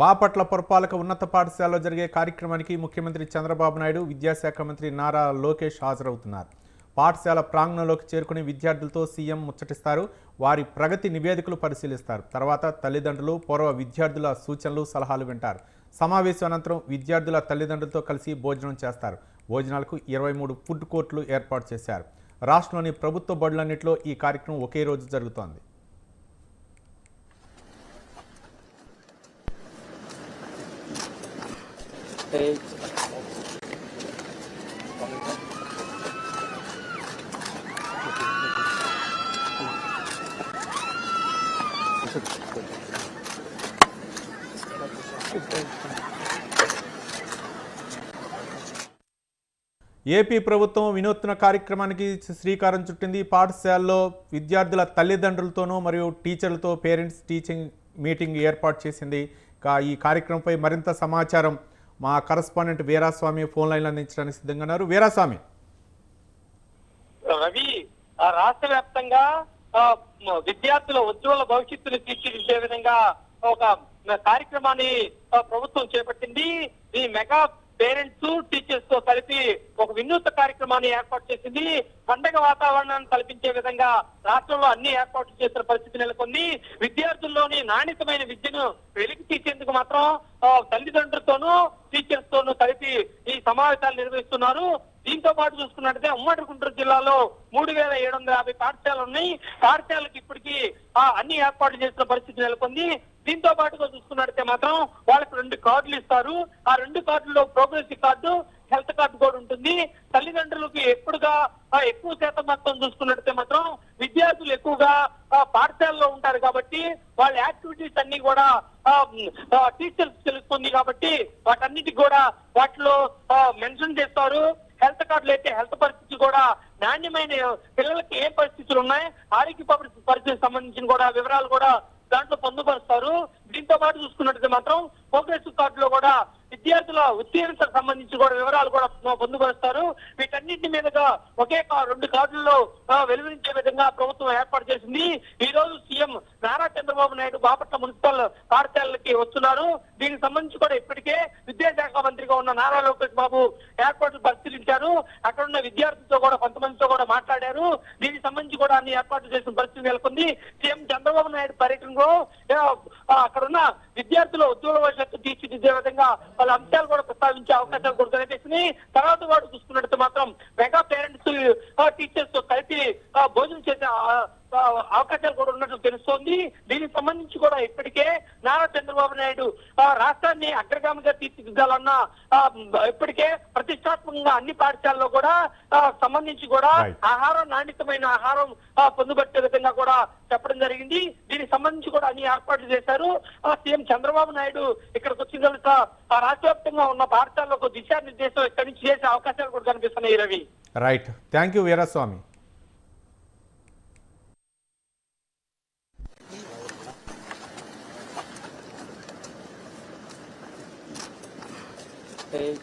బాపట్ల పురపాలక ఉన్నత పాఠశాలలో జరిగే కార్యక్రమానికి ముఖ్యమంత్రి చంద్రబాబు నాయుడు విద్యాశాఖ మంత్రి నారా లోకేష్ హాజరవుతున్నారు. పాఠశాల ప్రాంగణంలోకి చేరుకుని విద్యార్థులతో సీఎం ముచ్చటిస్తారు. వారి ప్రగతి నివేదికలు పరిశీలిస్తారు. తర్వాత తల్లిదండ్రులు పూర్వ విద్యార్థుల సూచనలు సలహాలు వింటారు. సమావేశం అనంతరం విద్యార్థుల తల్లిదండ్రులతో కలిసి భోజనం చేస్తారు. భోజనాలకు ఇరవై మూడు ఫుడ్ కోర్టులు ఏర్పాటు చేశారు. రాష్ట్రంలోని ప్రభుత్వ బడులన్నింటిలో ఈ కార్యక్రమం ఒకే రోజు జరుగుతోంది. ఏపీ ప్రభుత్వం వినూత్న కార్యక్రమానికి శ్రీకారం చుట్టింది. పాఠశాలలో విద్యార్థుల తల్లిదండ్రులతోనూ మరియు టీచర్లతో పేరెంట్స్ టీచింగ్ మీటింగ్ ఏర్పాటు చేసింది. ఈ కార్యక్రమంపై మరింత సమాచారం మా కరస్పాండెంట్ వీరాస్వామి ఫోన్ లైన్లు అందించడానికి సిద్ధంగా ఉన్నారు. వీరాస్వామి. రవి రాష్ట్ర వ్యాప్తంగా విద్యార్థుల ఉజ్వల భవిష్యత్తును తీర్చిదిద్దే విధంగా ఒక కార్యక్రమాన్ని ప్రభుత్వం చేపట్టింది. ఈ మెగా పేరెంట్స్ టీచర్స్తో కలిపి ఒక వినూత్న కార్యక్రమాన్ని ఏర్పాటు చేసింది. పండగ వాతావరణాన్ని కల్పించే విధంగా రాష్ట్రంలో అన్ని ఏర్పాట్లు చేసిన పరిస్థితి నెలకొంది. విద్యార్థుల్లోని నాణ్యతమైన విద్యను వెలికి తీసేందుకు మాత్రం తల్లిదండ్రులతోనూ టీచర్స్ తోనూ కలిపి సమావేశాలు నిర్వహిస్తున్నారు. దీంతో పాటు చూసుకున్నట్లయితే ఉమ్మడి గుంటూరు జిల్లాలో మూడు వేల ఏడు వందల యాభై పాఠశాలలు ఉన్నాయి. పాఠశాలకి ఇప్పటికీ ఆ, అన్ని ఏర్పాట్లు చేసిన పరిస్థితి నెలకొంది. దీంతో పాటుగా చూసుకున్నట్టయితే మాత్రం వాళ్ళకి రెండు కార్డులు ఇస్తారు. ఆ రెండు కార్డుల్లో ప్రోగ్రెస్ కార్డు హెల్త్ కార్డు కూడా ఉంటుంది. తల్లిదండ్రులకు ఎప్పుడుగా ఆ, ఎక్కువ శాతం మొత్తం చూసుకున్నట్టయితే మాత్రం విద్యార్థులు ఎక్కువగా పాఠశాలలో ఉంటారు కాబట్టి వాళ్ళ యాక్టివిటీస్ అన్ని కూడా టీచర్స్ తెలుస్తుంది కాబట్టి వాటన్నిటి కూడా వాటిలో మెన్షన్ చేస్తారు. హెల్త్ కార్డులు అయితే హెల్త్ పరిస్థితి కూడా నాణ్యమైన పిల్లలకి ఏ పరిస్థితులు ఉన్నాయి ఆరోగ్య పరిస్థితికి సంబంధించిన కూడా వివరాలు కూడా దాంట్లో పొందుపరుస్తారు. దీంతో పాటు చూసుకున్నట్టు మాత్రం ప్రోగ్రెస్ కార్డులో కూడా విద్యార్థుల ఉత్తీర్ణతకు సంబంధించి కూడా వివరాలు కూడా పొందుపరుస్తారు వీటన్నింటి మీదుగా ఒకే రెండు కార్డుల్లో వెలువరించే విధంగా ప్రభుత్వం ఏర్పాటు చేసింది. ఈ రోజు సీఎం నారా చంద్రబాబు నాయుడు బాపట్ల మున్సిపల్ కార్యాలయాలకి వస్తున్నారు. దీనికి సంబంధించి కూడా ఇప్పటికే విద్యాశాఖ మంత్రిగా ఉన్న నారా లోకేష్ బాబు ఏర్పాట్లు పరిశీలించారు. అక్కడ ఉన్న విద్యార్థులతో కూడా కొంతమందితో కూడా మాట్లాడారు. దీనికి సంబంధించి కూడా అన్ని ఏర్పాట్లు చేసిన పరిస్థితి నెలకొంది. సీఎం చంద్రబాబు నాయుడు పర్యటనలో అక్కడ ఉన్న విద్యార్థుల ఉద్యోగ భవిష్యత్తు తీర్చిదిద్దే విధంగా వాళ్ళ అంశాలు కూడా ప్రస్తావించే అవకాశాలు కూడా కనిపిస్తున్నాయి తర్వాత వాడు చూసుకున్నట్టు మాత్రం మెగా పేరెంట్స్ టీచర్స్తో కలిపి భోజనం చేసే అవకాశాలు కూడా ఉన్నట్లు తెలుస్తోంది. దీనికి సంబంధించి ఇప్పటికే నారా చంద్రబాబు నాయుడు ఆ, రాష్ట్రాన్ని అగ్రగామిగా తీర్చిదిద్దాలన్న ఇప్పటికే ప్రతిష్టాత్మకంగా అన్ని పాఠశాలలో కూడా సంబంధించి కూడా. ఆహారం నాణ్యతమైన ఆహారం ఆ, పొందుపరిచే విధంగా కూడా చెప్పడం జరిగింది. దీనికి సంబంధించి కూడా అన్ని ఏర్పాట్లు చేశారు. ఆ, సీఎం చంద్రబాబు నాయుడు ఇక్కడికి వచ్చిన తర్వాత ఆ, రాష్ట్ర వ్యాప్తంగా ఉన్న పాఠశాలకు దిశానిర్దేశం ఇక్కడి నుంచి చేసే అవకాశాలు కూడా కనిపిస్తున్నాయి Ravi. Right thank you Veeraswamy. で、次？